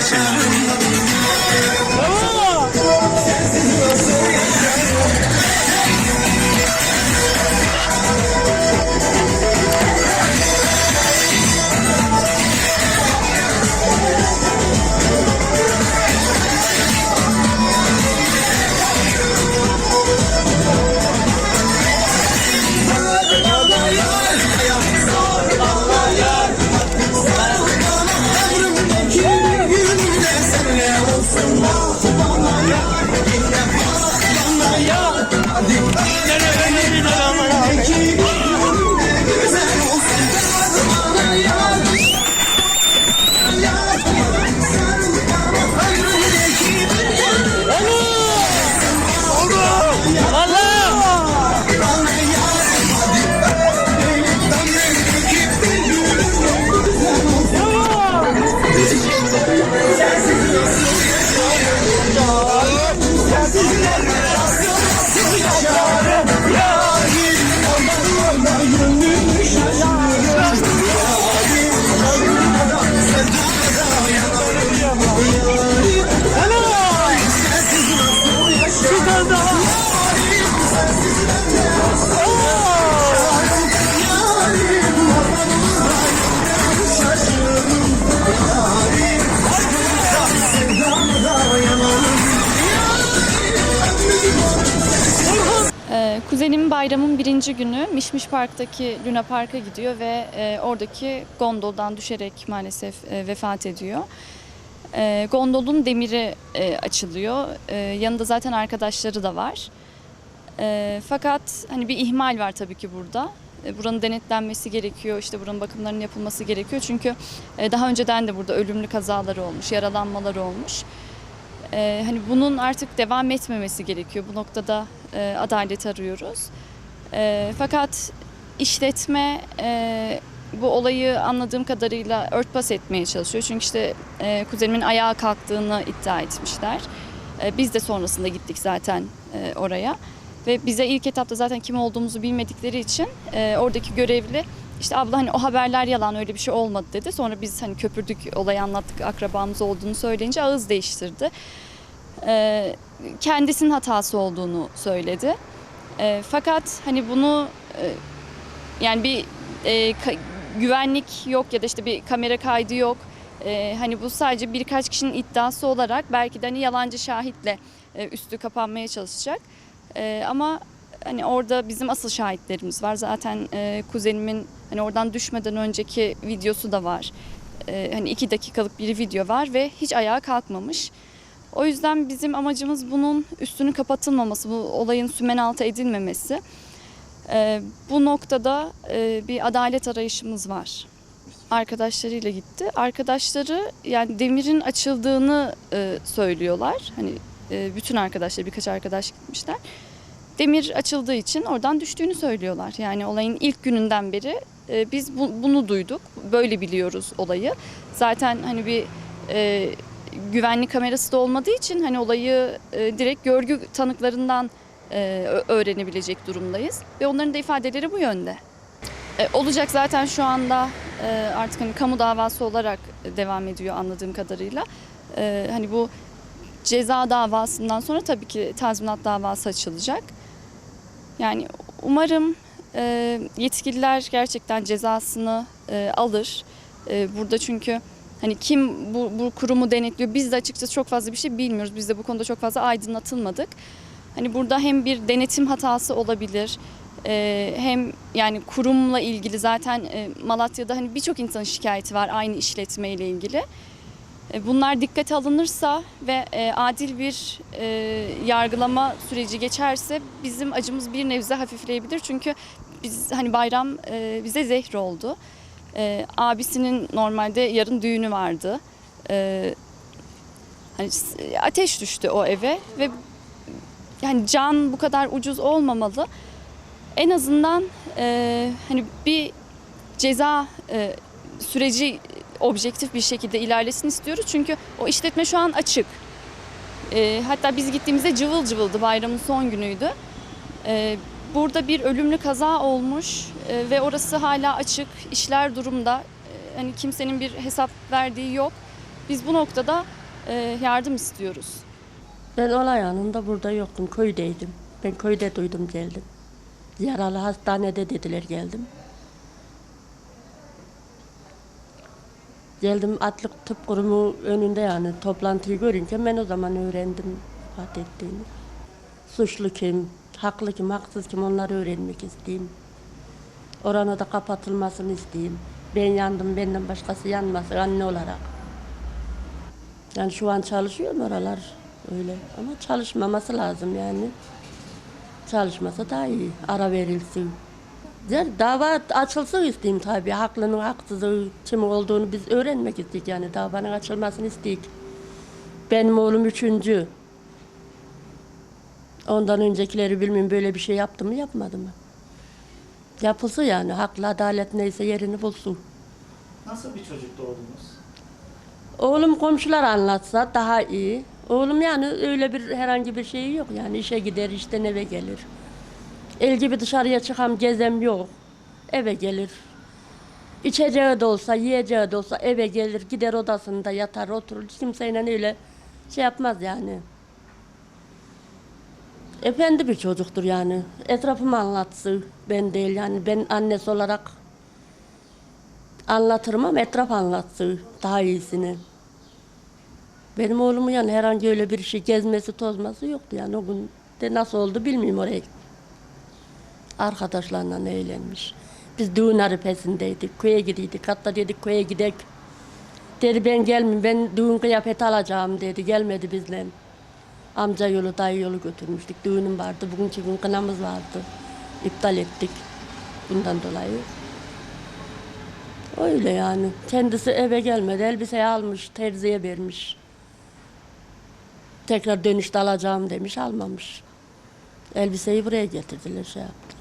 decision. Ee, Kuzenim bayramın birinci günü Mişmiş Park'taki Luna Park'a gidiyor ve e, oradaki gondoldan düşerek maalesef e, vefat ediyor. E, gondolun demiri e, açılıyor. E, yanında zaten arkadaşları da var. E, fakat hani bir ihmal var tabii ki burada. E, buranın denetlenmesi gerekiyor, işte buranın bakımlarının yapılması gerekiyor. Çünkü e, daha önceden de burada ölümlü kazaları olmuş, yaralanmaları olmuş. Ee, hani bunun artık devam etmemesi gerekiyor. Bu noktada e, adalet arıyoruz. E, fakat işletme e, bu olayı anladığım kadarıyla örtbas etmeye çalışıyor. Çünkü işte e, kuzenimin ayağa kalktığını iddia etmişler. E, biz de sonrasında gittik zaten e, oraya. Ve bize ilk etapta zaten kim olduğumuzu bilmedikleri için e, oradaki görevli işte abla hani o haberler yalan öyle bir şey olmadı dedi. Sonra biz hani köpürdük olayı anlattık akrabamız olduğunu söyleyince ağız değiştirdi. Ee, kendisinin hatası olduğunu söyledi. Ee, fakat hani bunu e, yani bir e, ka- güvenlik yok ya da işte bir kamera kaydı yok. Ee, hani bu sadece birkaç kişinin iddiası olarak belki de hani yalancı şahitle e, üstü kapanmaya çalışacak. Ee, ama hani orada bizim asıl şahitlerimiz var. Zaten e, kuzenimin hani oradan düşmeden önceki videosu da var. Ee, hani iki dakikalık bir video var ve hiç ayağa kalkmamış. O yüzden bizim amacımız bunun üstünün kapatılmaması, bu olayın sümen altı edilmemesi. Ee, bu noktada e, bir adalet arayışımız var. Arkadaşlarıyla gitti. Arkadaşları yani demirin açıldığını e, söylüyorlar. Hani e, bütün arkadaşlar, birkaç arkadaş gitmişler. Demir açıldığı için oradan düştüğünü söylüyorlar. Yani olayın ilk gününden beri e, biz bu- bunu duyduk. Böyle biliyoruz olayı. Zaten hani bir e, güvenlik kamerası da olmadığı için hani olayı e, direkt görgü tanıklarından e, öğrenebilecek durumdayız ve onların da ifadeleri bu yönde. E, olacak zaten şu anda e, artık hani kamu davası olarak devam ediyor anladığım kadarıyla. E, hani bu ceza davasından sonra tabii ki tazminat davası açılacak. Yani umarım e, yetkililer gerçekten cezasını e, alır. E, burada çünkü Hani kim bu, bu kurumu denetliyor? Biz de açıkçası çok fazla bir şey bilmiyoruz. Biz de bu konuda çok fazla aydınlatılmadık. Hani burada hem bir denetim hatası olabilir. e, hem yani kurumla ilgili zaten e, Malatya'da hani birçok insanın şikayeti var aynı işletme ile ilgili. E, bunlar dikkate alınırsa ve e, adil bir e, yargılama süreci geçerse bizim acımız bir nebze hafifleyebilir. Çünkü biz hani bayram e, bize zehr oldu. E, abisinin normalde yarın düğünü vardı. E, hani ateş düştü o eve ve yani can bu kadar ucuz olmamalı. En azından e, hani bir ceza e, süreci objektif bir şekilde ilerlesin istiyoruz. Çünkü o işletme şu an açık. E, hatta biz gittiğimizde cıvıl cıvıldı bayramın son günüydü. E, burada bir ölümlü kaza olmuş e, ve orası hala açık, işler durumda. E, hani kimsenin bir hesap verdiği yok. Biz bu noktada e, yardım istiyoruz. Ben olay anında burada yoktum, köydeydim. Ben köyde duydum geldim. Yaralı hastanede dediler geldim. Geldim atlık tıp kurumu önünde yani toplantıyı görünce ben o zaman öğrendim vefat ettiğini. Suçlu kim, haklı kim, haksız kim onları öğrenmek isteyeyim. Oranı da kapatılmasını isteyeyim. Ben yandım, benden başkası yanmasın anne olarak. Yani şu an çalışıyor mu oralar öyle ama çalışmaması lazım yani. Çalışmasa daha iyi. Ara verilsin. Yani dava açılsın isteyeyim tabii. Haklının haksızlığı kim olduğunu biz öğrenmek istedik yani. Davanın açılmasını istedik. Benim oğlum üçüncü. Ondan öncekileri bilmiyorum böyle bir şey yaptı mı yapmadı mı? Yapılsın yani. Haklı adalet neyse yerini bulsun. Nasıl bir çocuk doğdunuz? Oğlum komşular anlatsa daha iyi. Oğlum yani öyle bir herhangi bir şey yok yani işe gider işten eve gelir. El gibi dışarıya çıkam gezem yok. Eve gelir. İçeceği de olsa, yiyeceği de olsa eve gelir, gider odasında yatar, oturur. Kimseyle öyle şey yapmaz yani. Efendi bir çocuktur yani. Etrafımı anlatsın. Ben değil yani. Ben annesi olarak anlatırım ama etraf anlatsın daha iyisini. Benim oğlumun yani herhangi öyle bir şey gezmesi tozması yoktu yani o gün de nasıl oldu bilmiyorum oraya. Arkadaşlarla eğlenmiş. Biz düğün arifesindeydik, köye gidiydik. Hatta dedik köye gidek. Dedi ben gelmeyeyim, ben düğün kıyafeti alacağım dedi. Gelmedi bizle. Amca yolu, dayı yolu götürmüştük. Düğünüm vardı, bugünkü gün kınamız vardı. İptal ettik bundan dolayı. Öyle yani. Kendisi eve gelmedi. Elbiseyi almış, terziye vermiş. Tekrar dönüşte alacağım demiş, almamış. Elbiseyi buraya getirdiler, şey yaptılar.